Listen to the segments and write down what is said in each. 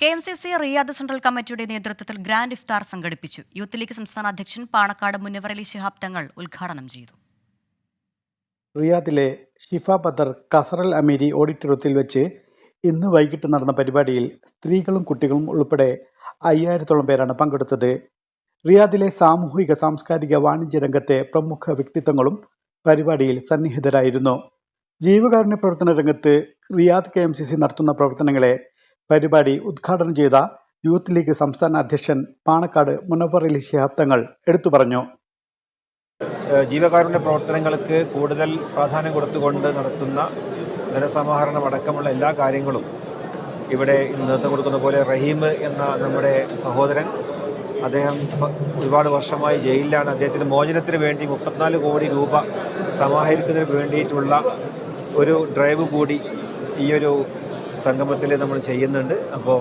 K M C C Riyadh central കമ്മിറ്റിയുടെ നേതൃത്വത്തിൽ grand ഇഫ്താർ സംഘടിപ്പിച്ചു. യൂത്ത് ലീഗ് സംസ്ഥാന അധ്യക്ഷൻ പാണക്കാട് മുനവറലി ശിഹാബ് തങ്ങൾ ഉദ്ഘാടനം ചെയ്തു. റിയാദിലെ ഷിഫ ബദർ കസറൽ അമീരി ഓഡിറ്റോറിയത്തിൽ വെച്ച് ഇന്ന് വൈകിട്ട് നടന്ന പരിപാടിയിൽ സ്ത്രീകളും കുട്ടികളും ഉൾപ്പെടെ അയ്യായിരത്തോളം പേരാണ് പങ്കെടുത്തത്. റിയാദിലെ സാമൂഹിക സാംസ്കാരിക വാണിജ്യ രംഗത്തെ പ്രമുഖ വ്യക്തിത്വങ്ങളും പരിപാടിയിൽ സന്നിഹിതരായിരുന്നു. ജീവകാരുണ്യ പ്രവർത്തന രംഗത്ത് Riyadh K M C C നടത്തുന്ന പ്രവർത്തനങ്ങളെ പരിപാടി ഉദ്ഘാടനം ചെയ്ത യൂത്ത് ലീഗ് സംസ്ഥാന അധ്യക്ഷൻ പാണക്കാട് മുനവർ അലി ശിഹാബ് തങ്ങൾ എടുത്തു പറഞ്ഞു. ജീവകാരുണ്യ പ്രവർത്തനങ്ങൾക്ക് കൂടുതൽ പ്രാധാന്യം കൊടുത്തുകൊണ്ട് നടത്തുന്ന ധനസമാഹരണം അടക്കമുള്ള എല്ലാ കാര്യങ്ങളും ഇവിടെ നേതൃത്വം കൊടുക്കുന്ന പോലെ റഹീം എന്ന നമ്മുടെ സഹോദരൻ അദ്ദേഹം ഒരുപാട് വർഷമായി ജയിലിലാണ്. അദ്ദേഹത്തിന്റെ മോചനത്തിന് വേണ്ടി മുപ്പത്തിനാല് കോടി രൂപ സമാഹരിക്കുന്നതിന് വേണ്ടിയിട്ടുള്ള ഒരു ഡ്രൈവ് കൂടി ഈ ഒരു സംഗമത്തിൽ നമ്മൾ ചെയ്യുന്നുണ്ട്. അപ്പോൾ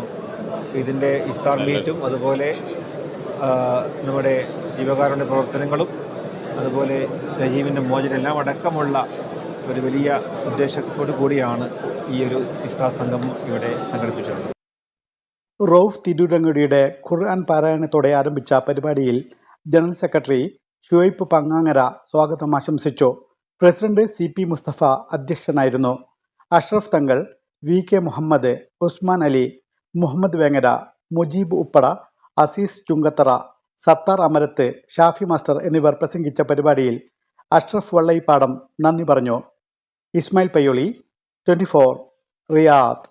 ഇതിന്റെ ഇഫ്താർ മീറ്റും അതുപോലെ നമ്മുടെ ജീവകാരുണ്യ പ്രവർത്തനങ്ങളും അതുപോലെ നജീബിന്റെ മോചനം എല്ലാം അടക്കമുള്ള ഒരു വലിയ ഉദ്ദേശത്തോടു കൂടിയാണ് ഈ ഒരു ഇഫ്താർ സംഗമം ഇവിടെ സംഘടിപ്പിച്ചത് റൌഫ് തിരൂരങ്ങടിയുടെ ഖുർആൻ പാരായണത്തോടെ ആരംഭിച്ച പരിപാടിയിൽ ജനറൽ സെക്രട്ടറി ഷുവൈപ്പ് പങ്ങാങ്ങര സ്വാഗതം ആശംസിച്ചു. പ്രസിഡന്റ് സി പി മുസ്തഫ അധ്യക്ഷനായിരുന്നു. Ashraf Thangal V K Muhammad Usman Ali Muhammad Vengara Mujeeb Uppada Azeez Chungathara Sathar Amarath Shafi master എന്നിവർ പ്രസംഗിച്ച പരിപാടിയിൽ അഷ്റഫ് വള്ളൈപ്പാടം നന്ദി പറഞ്ഞു. Ismail Payyoli twenty four Riyadh.